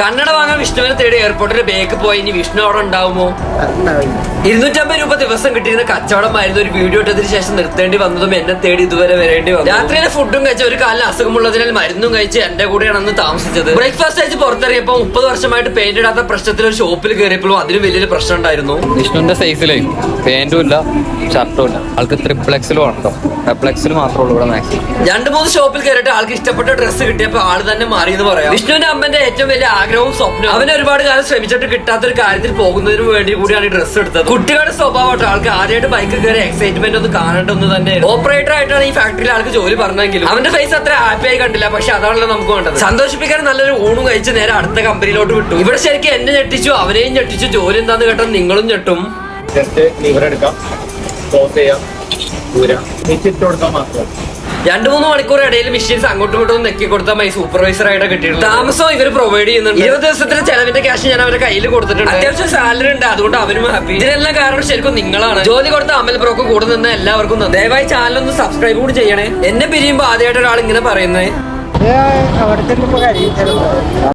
കന്നഡ വാങ്ങാൻ വിഷ്ണുവിനെ തേടി എയർപോർട്ടിന്റെ ബേക്ക് പോയി. ഇനി വിഷ്ണു അവിടെ ഉണ്ടാവുമോ? ഇരുന്നൂറ്റമ്പത് രൂപ ദിവസം കിട്ടിയിരുന്ന കച്ചവടമായിരുന്നു ഒരു വീഡിയോ ഇട്ടതിന് ശേഷം നിർത്തേണ്ടി വന്നതും എന്നെ തേടി ഇതുവരെ വരേണ്ടി വന്നു. രാത്രിയിലെ ഫുഡും കഴിച്ച ഒരു കാലം അസുഖമുള്ളതിനാൽ മരുന്നും കഴിച്ച് എന്റെ കൂടെയാണ് അന്ന് താമസിച്ചത്. ബ്രേക്ക്ഫാസ്റ്റ് കഴിച്ച് പുറത്തിറങ്ങിയപ്പോൾ മുപ്പത് വർഷമായിട്ട് പെയിന്റ് ഇടാത്ത പ്രശ്നത്തിൽ ഒരു ഷോപ്പിൽ കയറിയപ്പോഴും അതിലും വലിയൊരു പ്രശ്നം ഉണ്ടായിരുന്നു. വിഷ്ണുവിന്റെ സൈസിലേ പെയിന്റും ഇല്ല ഷർട്ടും ഇല്ല. ആൾക്ക് ത്രിപ്ലക്സിലും ഉണ്ടോ എക്സിൽ മാത്രമേ ഉള്ളൂ ഇവിടെ മാക്സിമം രണ്ട് മൂന്ന് ഷോപ്പിൽ കയറിയിട്ട് ആൾക്ക് ഇഷ്ടപ്പെട്ട ഡ്രസ്സ് കിട്ടിയപ്പോൾ ആൾ തന്നെ മാറിയെന്ന് പറയാം. വിഷ്ണുവിന്റെ അമ്മന്റെ ഏറ്റവും വലിയ ആഗ്രഹവും സ്വപ്നവും. അവന് ഒരുപാട് കാലം ശ്രമിച്ചിട്ട് കിട്ടാത്ത ഒരു കാര്യത്തിൽ പോകുന്നതിന് വേണ്ടി കൂടിയാണ് ഈ ഡ്രസ്സ് എടുത്തത്. കുട്ടികളുടെ സ്വഭാവമായിട്ട് ആൾക്ക് ആദ്യമായിട്ട് ബൈക്ക് കയറി എക്സൈറ്റ്മെന്റ് ഒന്ന് കാണേണ്ട ഒന്ന് തന്നെ ഓപ്പറേറ്റർ ആയിട്ടാണ് ഈ ഫാക്ടറിയിൽ ആൾക്ക് ജോലി പറഞ്ഞെങ്കിലും. അവന്റെ ഫേസ് അത്ര ഹാപ്പി ആയി കണ്ടില്ല. പക്ഷെ അതാണല്ലോ നമുക്ക് വേണ്ടത്. സന്തോഷിപ്പിക്കാൻ നല്ലൊരു ഊണും കഴിച്ച് നേരെ അടുത്ത കമ്പനിയിലോട്ട് വിട്ടു. ഇവിടെ ശരിക്കും എന്നെ ഞെട്ടിച്ചു അവനെയും ഞെട്ടിച്ചു. ജോലി എന്താന്ന് കേട്ടാൽ നിങ്ങളും ഞെട്ടും. ജസ്റ്റ് ലിവർ എടുക്കാം. ക്ലോസ് ചെയ്യാം. ദൂരം. വെച്ചിട്ട് കൊടുക്കാൻ മാത്രം. രണ്ടു മൂന്ന് മണിക്കൂർ ഇടയിൽ മെഷീൻസ് അങ്ങോട്ടും ഇങ്ങോട്ടും നെക്കി കൊടുത്താൽ മതി. സൂപ്പർവൈസർ ആയിട്ട് കിട്ടിയിട്ടുണ്ട്. താമസം ഇവർ പ്രൊവൈഡ് ചെയ്യുന്നുണ്ട്. ഇരുപത് ദിവസത്തിന് ചെലവിന്റെ ക്യാഷ് ഞാൻ അവരുടെ കയ്യിൽ കൊടുത്തിട്ടുണ്ട്. അത്യാവശ്യം സാലറി ഉണ്ട്. അതുകൊണ്ട് അവരും ഹാപ്പി ഇതിനെല്ലാം കാരണം ശരിക്കും നിങ്ങളാണ്. ജോലി കൊടുത്ത അമൽ ബ്രോക്ക് കൂടെ നിന്ന് എല്ലാവർക്കും ദയവായി ചാനൽ ഒന്ന് സബ്സ്ക്രൈബ് കൂടി ചെയ്യണേ. എന്നെ പിരിയുമ്പോ ആദ്യമായിട്ട് ഒരാൾ ഇങ്ങനെ പറയുന്നത്.